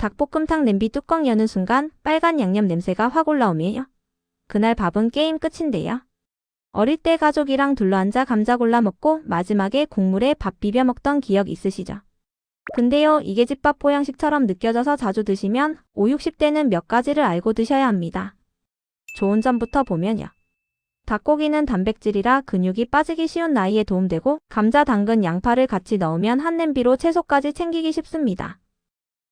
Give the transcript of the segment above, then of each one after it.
닭볶음탕 냄비 뚜껑 여는 순간 빨간 양념 냄새가 확 올라오며요. 그날 밥은 게임 끝인데요. 어릴 때 가족이랑 둘러앉아 감자 골라 먹고 마지막에 국물에 밥 비벼 먹던 기억 있으시죠? 근데요, 이게 집밥 보양식처럼 느껴져서 자주 드시면 5, 60대는 몇 가지를 알고 드셔야 합니다. 좋은 점부터 보면요. 닭고기는 단백질이라 근육이 빠지기 쉬운 나이에 도움되고 감자, 당근, 양파를 같이 넣으면 한 냄비로 채소까지 챙기기 쉽습니다.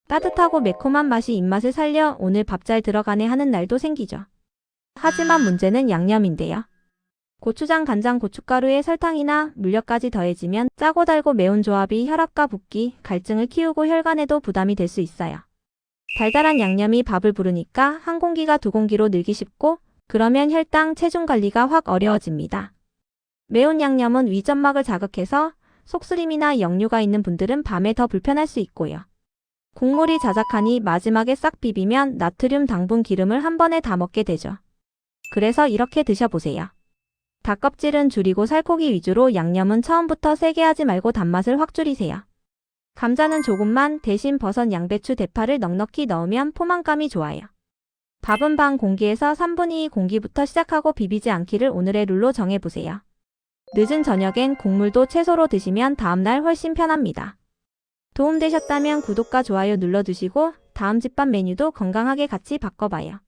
따뜻하고 매콤한 맛이 입맛을 살려 오늘 밥 잘 들어가네 하는 날도 생기죠. 하지만 문제는 양념인데요. 고추장, 간장, 고춧가루에 설탕이나 물엿까지 더해지면 짜고 달고 매운 조합이 혈압과 붓기, 갈증을 키우고 혈관에도 부담이 될 수 있어요. 달달한 양념이 밥을 부르니까 한 공기가 두 공기로 늘기 쉽고 그러면 혈당, 체중 관리가 확 어려워집니다. 매운 양념은 위점막을 자극해서 속쓰림이나 역류가 있는 분들은 밤에 더 불편할 수 있고요. 국물이 자작하니 마지막에 싹 비비면 나트륨, 당분, 기름을 한 번에 다 먹게 되죠. 그래서 이렇게 드셔보세요. 닭껍질은 줄이고 살코기 위주로 양념은 처음부터 세게 하지 말고 단맛을 확 줄이세요. 감자는 조금만 대신 버섯, 양배추, 대파를 넉넉히 넣으면 포만감이 좋아요. 밥은 반 공기에서 3분의 2 공기부터 시작하고 비비지 않기를 오늘의 룰로 정해보세요. 늦은 저녁엔 국물도 채소로 드시면 다음날 훨씬 편합니다. 도움되셨다면 구독과 좋아요 눌러주시고 다음 집밥 메뉴도 건강하게 같이 바꿔봐요.